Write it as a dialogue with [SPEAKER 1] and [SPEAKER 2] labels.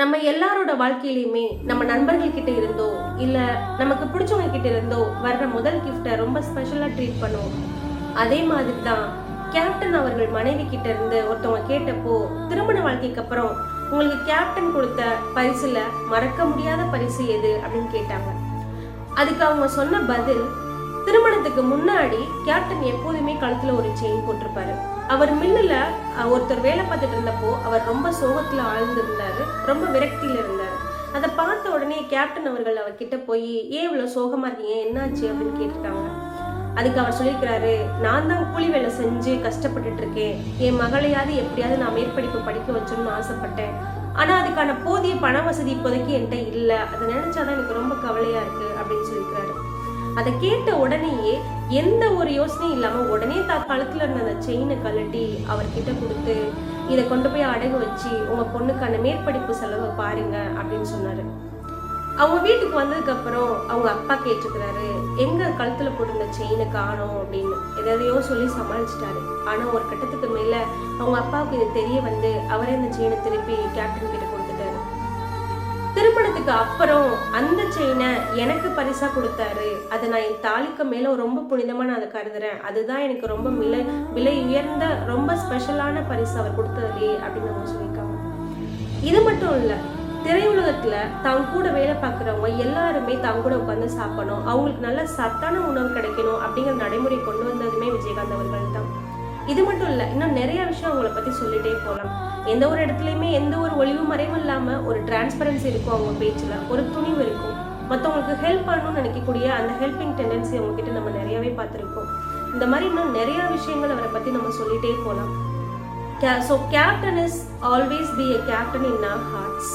[SPEAKER 1] நம்ம எல்லாரோட வாழ்க்கையிலையுமே நம்ம நண்பர்கள் கிட்ட இருந்தோ இல்ல நமக்கு பிடிச்சவங்க கிட்ட இருந்தோ வர்ற முதல் கிஃப்டை ரொம்ப ஸ்பெஷலா ட்ரீட் பண்ணுவோம். அதே மாதிரி தான் கேப்டன் அவர்கள் மனைவி கிட்ட இருந்து ஒருத்தவங்க கேட்டப்போ திருமண வாழ்க்கைக்கு அப்புறம் உங்களுக்கு கேப்டன் கொடுத்த பரிசுல மறக்க முடியாத பரிசு எது அப்படின்னு கேட்டாங்க. அதுக்கு அவங்க சொன்ன பதில் திருமணத்துக்கு முன்னாடி கேப்டன் எப்போதுமே கழுத்துல ஒரு செயின் போட்டிருப்பாரு. அவர் மில்லுல ஒருத்தர் வேலை பார்த்துட்டு இருந்தப்போ அவர் ரொம்ப சோகத்துல ஆழ்ந்திருந்தாரு ரொம்ப விரக்தியில இருந்தாரு. அதை பார்த்த உடனே கேப்டன் அவர்கள் அவர்கிட்ட போய் ஏன் இவ்வளவு சோகமா இருக்கீங்க? என்னாச்சு? அப்படின்னு கேட்டிருக்காங்க அதுக்கு அவர் சொல்லியிருக்கிறாரு நான் தான் கூலி வேலை செஞ்சு கஷ்டப்பட்டுட்டு இருக்கேன். என் மகளையாவது எப்படியாவது நான் மேற்படிப்பு படிக்க வச்சணும்னு ஆசைப்பட்டேன். ஆனா அதுக்கான போதிய பண வசதி இப்போதைக்கு என்கிட்ட இல்லை. அதை நினைச்சாதான் எனக்கு ரொம்ப கவலையா இருக்கு அப்படின்னு சொல்லியிருக்கிறாரு அதை கேட்ட உடனேயே எந்த ஒரு யோசனையும் இல்லாம உடனே தான் கழுத்துல இருந்த அந்த செயினை கழட்டி அவர்கிட்ட கொடுத்து இதை கொண்டு போய் அடகு வச்சு உங்க பொண்ணுக்கான மேற்படிப்பு செலவை பாருங்க அப்படின்னு சொன்னாரு. அவங்க வீட்டுக்கு வந்ததுக்கு அப்புறம் அவங்க அப்பா கேட்டிருக்கிறாரு எங்க கழுத்துல போட்டிருந்த செயினை காணோம் அப்படின்னு. எதையோ சொல்லி சமாளிச்சிட்டாரு. ஆனா ஒரு கட்டத்துக்கு மேல அவங்க அப்பாவுக்கு இது தெரிய வந்து அவரே அந்த செயினை திருப்பி கேப்டன் கிட்ட கொடுத்துட்டாரு அதுக்கு அப்புறம் அந்த செயினை எனக்கு பரிசா கொடுத்தாரு. அதை நான் என் தாலிக்கு மேல ரொம்ப புனிதமா நான் அதை கருதுறேன். அதுதான் எனக்கு ரொம்ப விலை விலை உயர்ந்த ரொம்ப ஸ்பெஷலான பரிசு அவர் கொடுத்ததுலே அப்படின்னு அவங்க சொல்லியிருக்காங்க. இது மட்டும் இல்ல திரையுலகத்துல தங்க கூட வேலை பார்க்குறவங்க எல்லாருமே தங்க கூட உட்காந்து சாப்பிடணும். அவங்களுக்கு நல்ல சத்தான உணவு கிடைக்கணும் அப்படிங்கிற நடைமுறை கொண்டு வந்ததுமே விஜயகாந்த் அவர்கள் தான். இது மட்டும் இல்லை இன்னும் நிறைய விஷயம் அவங்கள பற்றி சொல்லிட்டே போகலாம் எந்த ஒரு இடத்துலையுமே எந்த ஒரு ஒளிவு மறைவும் இல்லாமல் ஒரு டிரான்ஸ்பரன்சி இருக்கும் அவங்க பேச்சில் ஒரு துணிவு இருக்கும். மற்றவங்களுக்கு ஹெல்ப் பண்ணணும்னு நினைக்கக்கூடிய அந்த ஹெல்பிங் டெண்டன்சி அவங்க கிட்ட நம்ம நிறையவே பார்த்துருக்கோம். இந்த மாதிரி இன்னும் நிறைய விஷயங்கள் அவரை பற்றி நம்ம சொல்லிட்டே போகலாம் so captain is always be a captain in our hearts